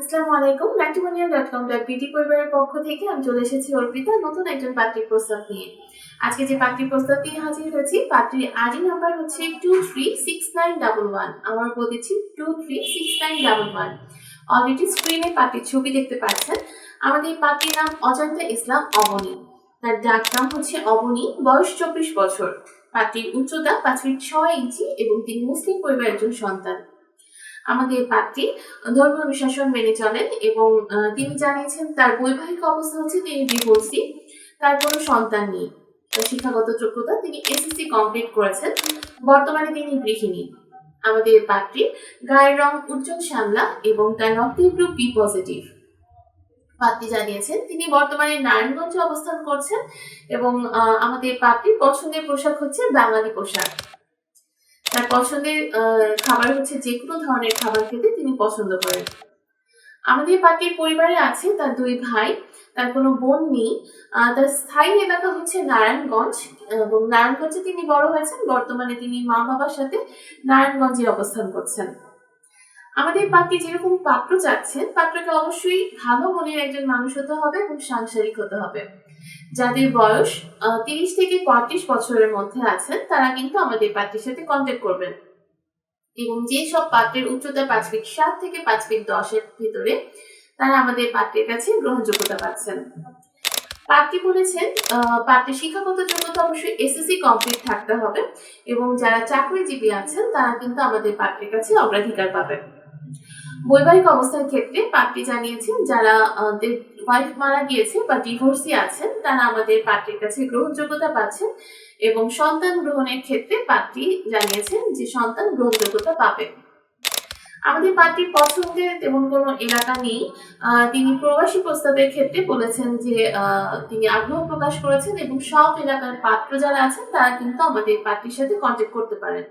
আসসালামু আলাইকুম matrimonial dot com dot বিটি পরিবারের পক্ষ থেকে আমি চলে এসেছি অর্পিতা, নতুন একজন পাত্রীর প্রস্তাব নিয়ে। আজকে যে পাত্রীর প্রস্তাব নিয়ে হাজির হয়েছি পাত্রীর আইডি নাম্বার হচ্ছে two three six nine double one আমার বলেছি two three six nine double one already স্ক্রিনে পাত্রীর ছবি দেখতে পাচ্ছেন। আমাদের পাত্রীর নাম অজন্তা ইসলাম অবনী। তার ডাক নাম হচ্ছে অবনী, বয়স চব্বিশ বছর। পাত্রীর উচ্চতা পাঁচ ফিট ছয় ইঞ্চি এবং তিনি মুসলিম পরিবারের একজন সন্তান। আমাদের পাত্রী ধর্ম অনুশাসন মেনে চলেন এবং তিনি জানিয়েছেন তার বৈবাহিক অবস্থা হচ্ছে তিনি ডিভোর্সি তার কোনো সন্তান নেই। তার শিক্ষাগত যোগ্যতা তিনি এসএসসি কমপ্লিট করেছেন। বর্তমানে তিনি গৃহিণী। আমাদের পাত্রী গায়ের রং উজ্জ্বল শ্যামলা এবং তার রক্তের গ্রুপ বি পজিটিভ পাত্রী জানিয়েছেন তিনি বর্তমানে নারায়ণগঞ্জে অবস্থান করছেন এবং আমাদের পাত্রীর পছন্দের পোশাক হচ্ছে বাঙালি পোশাক। তার পছন্দের খাবার হচ্ছে যে কোনো ধরনের খাবার খেতে তিনি পছন্দ করেন। আমাদের পার্টির পরিবারে আছে তার দুই ভাই, তার কোনো বোন নেই। তার স্থায়ী এলাকা হচ্ছে নারায়ণগঞ্জ এবং নারায়ণগঞ্জে তিনি বড় হয়েছেন, বর্তমানে তিনি মা বাবার সাথে নারায়ণগঞ্জে অবস্থান করছেন। আমাদের পাত্রী যেরকম পাত্র চাচ্ছেন পাত্রকে অবশ্যই ভালো মনের একজন মানুষ হতে হবে এবং সাংসারিক হতে হবে। যাদের বয়স তিরিশ থেকে পঁয়ত্রিশ বছরের মধ্যে আছেন, তারা কিন্তু আমাদের পাত্রের সাথে কন্ট্যাক্ট করবেন। এবং যে সব পাত্রের উচ্চতা পাঁচ ফিট সাত থেকে পাঁচ ফিট দশের ভিতরে, তারা আমাদের পাত্রের কাছে গ্রহণযোগ্যতা পাচ্ছেন। পাত্রী বলেছেন পাত্রের শিক্ষাগত যোগ্যতা অবশ্যই এসএসসি কমপ্লিট থাকতে হবে এবং যারা চাকরিজীবী আছেন, তারা কিন্তু আমাদের পাত্রের কাছে অগ্রাধিকার পাবেন। বৈবাহিক অবস্থার ক্ষেত্রে পাত্রী জানিয়েছেন, যারা ওয়াইফ মারা গিয়েছে বা ডিভোর্সি আছেন, তারা আমাদের পাত্রের কাছে গ্রহণযোগ্যতা পাচ্ছেন এবং সন্তান গ্রহণের ক্ষেত্রে পাত্রী জানিয়েছেন যে সন্তান গ্রহণযোগ্যতা পাবে আমাদের পাত্রীর পছন্দের তেমন কোনো এলাকা নেই। তিনি প্রবাসী প্রস্তাবের ক্ষেত্রে বলেছেন যে তিনি আগ্রহ প্রকাশ করেছেন এবং সব এলাকার পাত্র যারা আছেন, তারা কিন্তু আমাদের পাত্রীর সাথে কন্ট্যাক্ট করতে পারেন।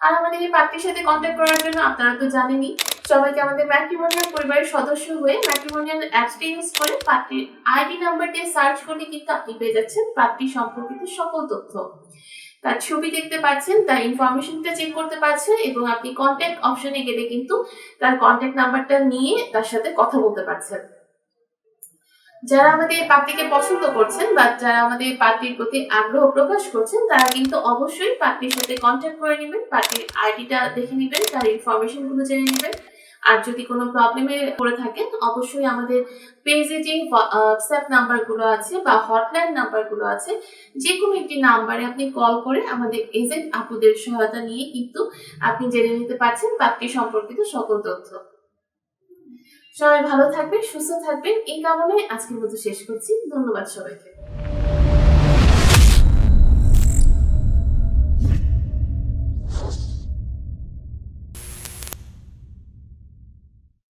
আর আমাদের এই পাত্রীর সাথে কন্ট্যাক্ট করার জন্য আপনারা তো জানেনই, সবাইকে আমাদের ম্যাট্রিমোনিয়াল পরিবারের সদস্য হয়ে ম্যাট্রিমোনিয়াল অ্যাপসটি ইউজ করে পাত্রীর আইডি নাম্বার দিয়ে সার্চ করলে কিন্তু আপনি পেয়ে যাচ্ছেন পাত্রী সম্পর্কিত সকল তথ্য। তার ছবি দেখতে পাচ্ছেন, তার ইনফরমেশনটা চেক করতে পারছেন এবং আপনি কন্ট্যাক্ট অপশনে গেলে কিন্তু তার কন্ট্যাক্ট নাম্বারটা নিয়ে তার সাথে কথা বলতে পারছেন। যারা আমাদের পাত্রীকে পছন্দ করছেন বা যারা আমাদের পাত্রীর প্রতি আগ্রহ প্রকাশ করছেন, তারা কিন্তু অবশ্যই পাত্রীর সাথে কন্ট্যাক্ট করে নেবেন পাত্রীর আইডিটা দেখে নেবেন, তার ইনফরমেশনগুলো জেনে নেবেন। আর যদি কোনো প্রবলেমে পড়ে থাকেন, অবশ্যই আমাদের পেজে যে হোয়াটসঅ্যাপ নাম্বারগুলো আছে বা হটলাইন নাম্বারগুলো আছে যে কোনো একটি নাম্বারে আপনি কল করে আমাদের এজেন্ট আপুদের সহায়তা নিয়ে কিন্তু আপনি জেনে নিতে পারছেন পাত্রী সম্পর্কিত সকল তথ্য। সবাই ভালো থাকবেন সুস্থ থাকবেন। এই কারণে আজকের মতো শেষ করছি। ধন্যবাদ সবাইকে।